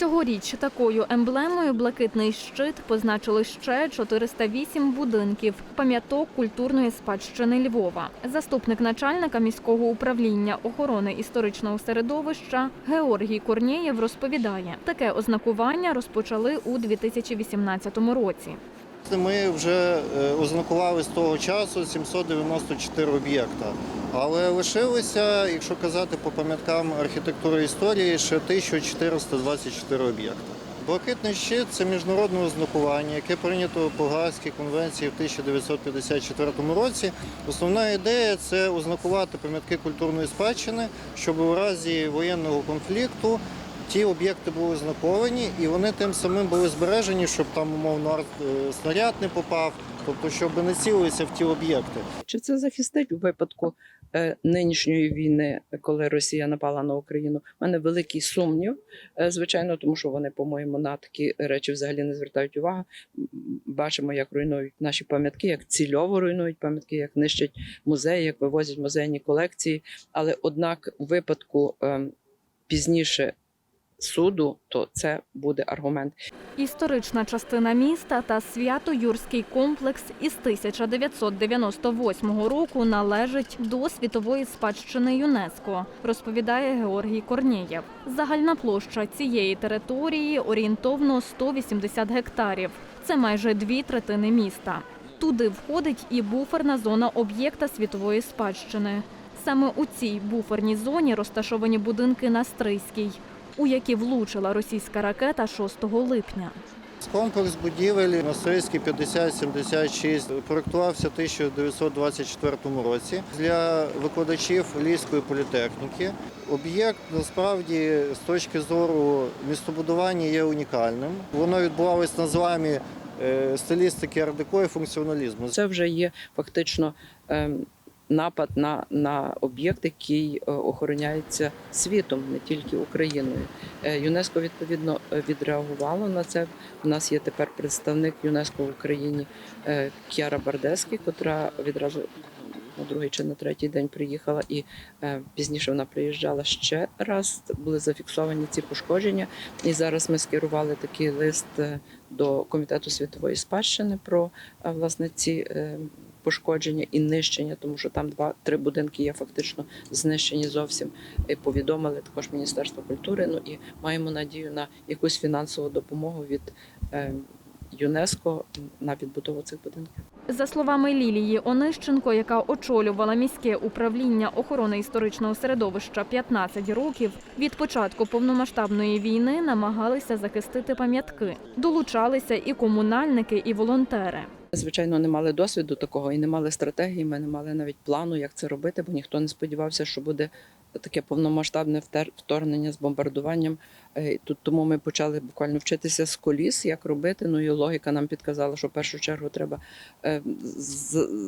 Цьогоріч такою емблемою блакитний щит позначили ще 408 будинків пам'яток культурної спадщини Львова. Заступник начальника міського управління охорони історичного середовища Георгій Корнієв розповідає, таке ознакування розпочали у 2018 році. Ми вже е, ознакували з того часу 794 об'єкта, але лишилося, якщо казати по пам'яткам архітектури історії, ще 1424 об'єкта. Блакитний щит це міжнародне ознакування, яке прийнято по Гаазькій конвенції в 1954 році. Основна ідея це ознакувати пам'ятки культурної спадщини, щоб у разі воєнного конфлікту ті об'єкти були знаковані і вони тим самим були збережені, щоб там умовно е, снаряд не попав, тобто щоб не цілилися в ті об'єкти. Чи це захистить у випадку е, нинішньої війни, коли Росія напала на Україну? У мене великий сумнів, е, звичайно, тому що вони, по-моєму, на такі речі взагалі не звертають увагу. Бачимо, як руйнують наші пам'ятки, як цільово руйнують пам'ятки, як нищать музеї, як вивозять музейні колекції. Але однак, у випадку е, пізніше суду, то це буде аргумент. Історична частина міста та свято-юрський комплекс із 1998 року належить до світової спадщини ЮНЕСКО, розповідає Георгій Корнієв. Загальна площа цієї території орієнтовно 180 гектарів. Це майже дві третини міста. Туди входить і буферна зона об'єкта світової спадщини. Саме у цій буферній зоні розташовані будинки на Стрийській, у які влучила російська ракета 6 липня. Комплекс будівель Мастерський 5076 проєктувався в 1924 році для викладачів Львівської політехніки. Об'єкт насправді з точки зору містобудування є унікальним. Воно відбувалось на зламі е, стилістики ардеко і функціоналізму. Це вже є фактично ем, напад на, на об'єкт, який е, охороняється світом, не тільки Україною. Е, ЮНЕСКО відповідно е, відреагувало на це. У нас є тепер представник ЮНЕСКО в Україні Кіара Бардеський, котра відразу. На другий чи на третій день приїхала, і е, пізніше вона приїжджала ще раз. Були зафіксовані ці пошкодження. І зараз ми скерували такий лист е, до комітету світової спадщини про е, власне ці пошкодження і нищення, тому що там два-три будинки є фактично знищені зовсім. І повідомили також Міністерство культури. Ну і маємо надію на якусь фінансову допомогу від ЮНЕСКО на відбудову цих будинків. За словами Лілії Онищенко, яка очолювала міське управління охорони історичного середовища 15 років, від початку повномасштабної війни намагалися захистити пам'ятки. Долучалися і комунальники, і волонтери. Звичайно, не мали досвіду такого і не мали стратегії. Ми не мали навіть плану, як це робити, бо ніхто не сподівався, що буде таке повномасштабне вторгнення з бомбардуванням. Е, Тут тому ми почали буквально вчитися з коліс, як робити. Ну і логіка нам підказала, що в першу чергу треба е,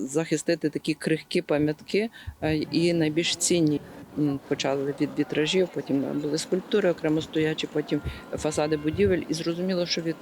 захистити такі крихкі пам'ятки е, і найбільш цінні. Почали від вітражів, потім були скульптури окремо стоячі, потім фасади будівель. І зрозуміло, що від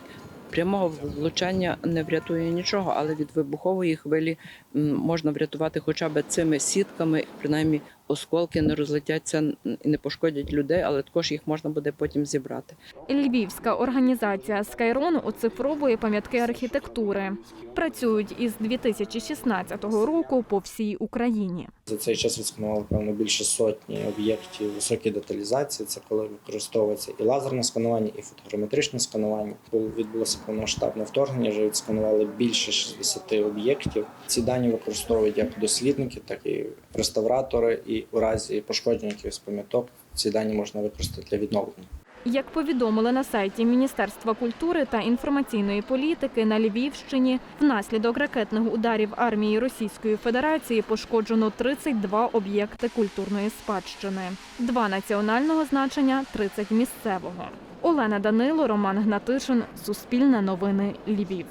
прямого влучання не врятує нічого, але від вибухової хвилі можна врятувати хоча б цими сітками, принаймні осколки не розлетяться і не пошкодять людей, але також їх можна буде потім зібрати. Львівська організація Скайрон оцифровує пам'ятки архітектури. Працюють із 2016 року по всій Україні. За цей час відсканували певно більше сотні об'єктів високої деталізації. Це коли використовується і лазерне сканування, і фотограметричне сканування. Коли відбулося повномасштабне вторгнення, вже відсканували більше 60 об'єктів. Ці дані використовують як дослідники, так і реставратори. У разі пошкодження якихось пам'яток ці дані можна використати для відновлення. Як повідомили на сайті Міністерства культури та інформаційної політики на Львівщині, внаслідок ракетних ударів армії Російської Федерації пошкоджено 32 об'єкти культурної спадщини, два національного значення, 30 місцевого. Олена Данило, Роман Гнатишин, Суспільне новини, Львів.